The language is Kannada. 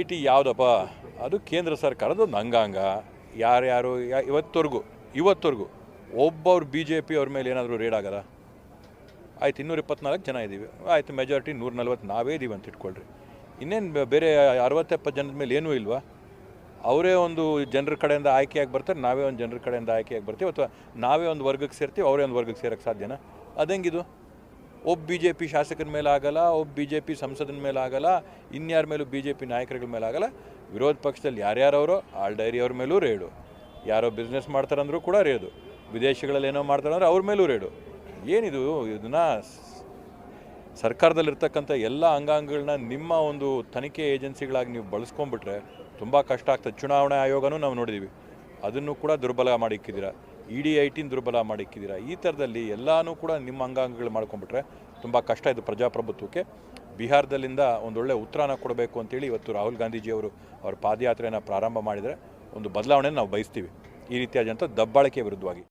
ಐ ಟಿ ಯಾವುದಪ್ಪ? ಅದು ಕೇಂದ್ರ ಸರ್ಕಾರದ ಒಂದು ಅಂಗಾಂಗ. ಯಾರ್ಯಾರು ಇವತ್ತವರೆಗೂ ಇವತ್ತವರೆಗೂ, ಒಬ್ಬವ್ರು ಬಿ ಜೆ ಪಿ ಅವ್ರ ಮೇಲೆ ಏನಾದರೂ ರೇಡ್ ಆಗಲ್ಲ ಆಯ್ತು, ಇನ್ನೂರ ಇಪ್ಪತ್ನಾಲ್ಕು ಜನ ಇದ್ದೀವಿ ಆಯಿತು ಮೆಜಾರಿಟಿ ನೂರ ನಲ್ವತ್ತು ನಾವೇ ಇದ್ದೀವಿ ಅಂತ ಇಟ್ಕೊಳ್ರಿ. ಇನ್ನೇನು ಬೇರೆ ಅರವತ್ತೆಪ್ಪತ್ತು ಜನದ ಮೇಲೆ ಏನೂ ಇಲ್ವಾ? ಅವರೇ ಒಂದು ಜನರ ಕಡೆಯಿಂದ ಆಯ್ಕೆಯಾಗಿ ಬರ್ತಾರೆ, ನಾವೇ ಒಂದು ಜನರ ಕಡೆಯಿಂದ ಆಯ್ಕೆಯಾಗಿ ಬರ್ತೀವಿ. ಅಥವಾ ನಾವೇ ಒಂದು ವರ್ಗಕ್ಕೆ ಸೇರ್ತೀವಿ, ಅವರೇ ಒಂದು ವರ್ಗಕ್ಕೆ ಸೇರೋಕ್ಕೆ ಸಾಧ್ಯನಾ? ಅದಂಗಿದು ಒಬ್ಬ ಬಿ ಜೆ ಪಿ ಶಾಸಕನ ಮೇಲೆ ಆಗಲ್ಲ, ಒಬ್ಬ ಬಿ ಜೆ ಪಿ ಸಂಸದನ ಮೇಲೆ ಆಗಲ್ಲ, ಇನ್ಯಾರ ಮೇಲೂ ಬಿ ಜೆ ಪಿ ನಾಯಕರುಗಳ ಮೇಲೆ ಆಗಲ್ಲ. ವಿರೋಧ ಪಕ್ಷದಲ್ಲಿ ಯಾರ್ಯಾರವರೋ ಆಲ್ ಡೈರಿ ಅವ್ರ ಮೇಲೂ ರೇಡು. ಯಾರೋ ಬಿಸ್ನೆಸ್ ಮಾಡ್ತಾರಂದ್ರೂ ಕೂಡ ರೇಡು. ವಿದೇಶಗಳಲ್ಲಿ ಏನೋ ಮಾಡ್ತಾರಂದ್ರೆ ಅವ್ರ ಮೇಲೂ ರೇಡು. ಏನಿದು ಇದನ್ನ ಸರ್ಕಾರದಲ್ಲಿರ್ತಕ್ಕಂಥ ಎಲ್ಲ ಅಂಗಾಂಗಗಳನ್ನ ನಿಮ್ಮ ಒಂದು ತನಿಖೆ ಏಜೆನ್ಸಿಗಳಾಗಿ ನೀವು ಬಳಸ್ಕೊಂಡ್ಬಿಟ್ರೆ ತುಂಬ ಕಷ್ಟ ಆಗ್ತದೆ. ಚುನಾವಣಾ ಆಯೋಗನೂ ನಾವು ನೋಡಿದ್ದೀವಿ ಅದನ್ನು ಕೂಡ ದುರ್ಬಲ ಮಾಡಿಕ್ಕಿದ್ದೀರಾ? ಇ ಡಿ ಐ ಟಿನ ದುರ್ಬಲ ಮಾಡಿಕ್ಕಿದ್ದೀರಾ? ಈ ಥರದಲ್ಲಿ ಎಲ್ಲನೂ ಕೂಡ ನಿಮ್ಮ ಅಂಗಾಂಗಗಳು ಮಾಡ್ಕೊಂಡ್ಬಿಟ್ರೆ ತುಂಬ ಕಷ್ಟ ಇದು ಪ್ರಜಾಪ್ರಭುತ್ವಕ್ಕೆ. ಬಿಹಾರದಲ್ಲಿಂದ ಒಂದೊಳ್ಳೆ ಉತ್ತರನ ಕೊಡಬೇಕು ಅಂತೇಳಿ ಇವತ್ತು ರಾಹುಲ್ ಗಾಂಧೀಜಿಯವರು ಅವರ ಪಾದಯಾತ್ರೆಯನ್ನು ಪ್ರಾರಂಭ ಮಾಡಿದರೆ ಒಂದು ಬದಲಾವಣೆಯನ್ನು ನಾವು ಬಯಸ್ತೀವಿ. ಈ ರೀತಿಯಾದಂಥ ದಬ್ಬಾಳಿಕೆ ವಿರುದ್ಧವಾಗಿ.